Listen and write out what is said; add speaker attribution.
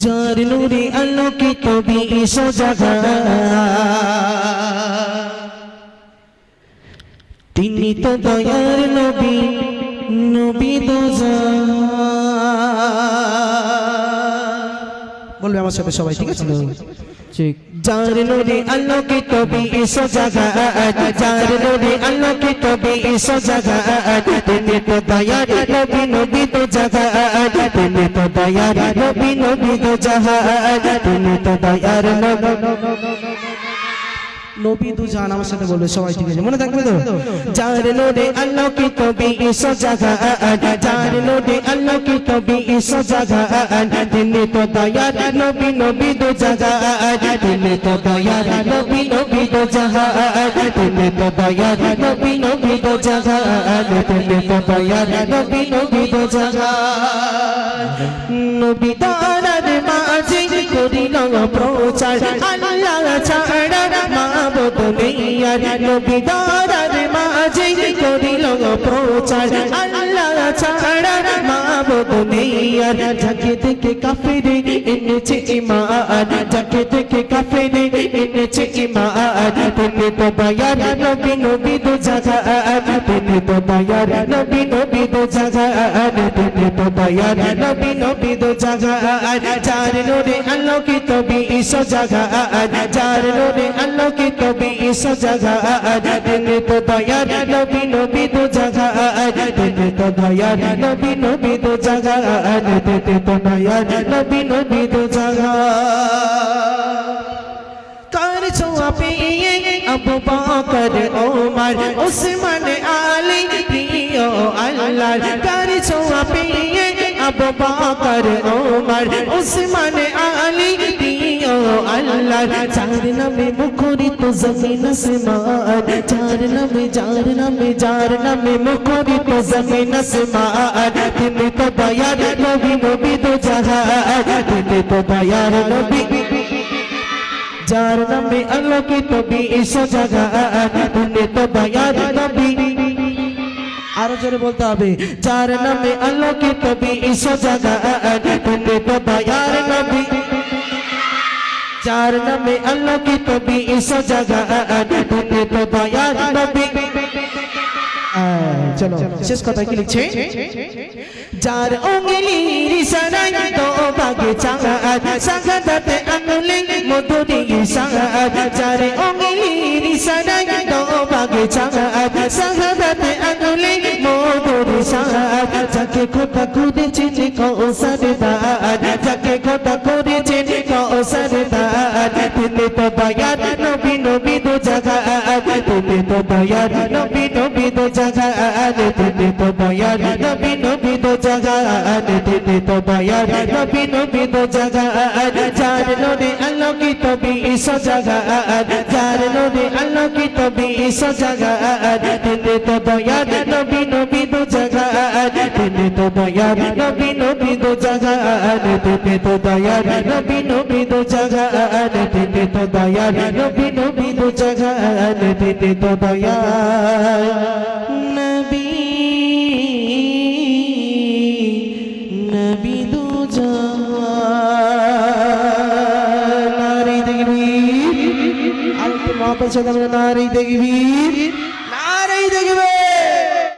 Speaker 1: যার নূরে আলোকিত বিশ জাগা তিনি তো দয়ার নবী নবী তো বলবে আমার সাথে সবাই ঠিক আছে? যার নূরে আলোকিত বিশ জাগা যার নূরে আলোকিত বিশ জাগা তুমি তো দয়ার, নবী নবী তো জাগা তুমি তো দয়ার, নবী নবী তো জাহা তুমি তো দয়ার নবী নবী দুজান আমার সাথে বলবে, সবাই ঠিক আছে, মনে থাকবে তো? যার নোরে আল্লাহ কি তবে জাগা যার নোরে আল্লাহ কি তবে জাগা তিনি তো দয়ার নবী নবী দু জাগা তিনি তো দয়ার নবী নবী দু জাগা তিনি তো দয়ার নবী নবী দু জাগা তিনি তো দয়ার নবী নবী দু জাগা নবী দারার করিল প্রচার আল্লাহ ছাড়া মাবুদ নেই আর নবী দারার মাঝে করিল প্রচার আল্লাহ ছাড়া মাবুদ নেই আর যাকে দেখে কাফেরে এনেছে ইমান যাকে দেখে কাফেরে এনেছে ইমান তিনি তো দয়ার নবী নবী দু জাগা তিনি তো দয়ার নবী নবী দু জাগা তিনি তো দয়ার নবী নবী দু জাগা চার নোরে আলোকিত বিশ জাগা চার নোরে আলোকিত বিশ জাগা তিনি তো দয়ার নবী নবী দু জাগা তিনি তো দয়ার নবী নবী দু জাগা তিনি তো দয়ার নবী নবী দু জাগা কার ছোঁয়া পেয়ে আবু বকর ওমর উসমান আলী প্রিয় আল্লাহ কার ছোঁয়া পেয়ে আবু বকর ওমর উসমান আলী প্রিয় আল্লাহ চার নামে মুখরিত জমিন আসমান চার নামে চার নামে চার নামে মুখরিত জমিন আসমান তিনি তো দয়ার নবী নবী তো জাহান তিনি তো দয়ার নবী যার নামে আলোকিত বিশ জাগা তুমি তো দয়ার নবী আরও জোরে বলতে হবে যার নামে আলোকিত বিশ জাগা তুমি তো যার নামে আলোকিত বিশ জাগা তো দয়ার নবী চলো শেষ কথা কি লিখছে যার অঙ্গলির ইশারায় তো বাগে চাঁদ সাগাদাতে আঙুলে মধুরি ইশাদ যার অঙ্গলির ইশারায় তো বাগে চাঁদ সাগাদাতে আঙুলে মধুরি ইশাদ যাকে খোটা করেছেন কৌসার দাদ যাকে খোটা করেছেন কৌসার দাদ তিনি তো দয়ার নবী নবী দু জাগা তুমি তো দয়ার নবী নবী দু জাগা তুমি তো দয়ার নবী নবী দু জাগা তুমি তো দয়ার নবী নবী দু জাগা যার নোরে আলোকিত বিশ জাগা যার নোরে আলোকিত বিশ জাগা তুমি তো দয়ার নবী নবী তুমি তো দয়ার নবী নবী দু জাগা তুমি তো দয়ার নবী নবী দু জাগা তুমি তো দয়ার নবী নবী দু জাগা তুমি তো দয়ার নবী। নবী দু জাগা নারী দেখবি আর মহাপেশা নারী দেখবি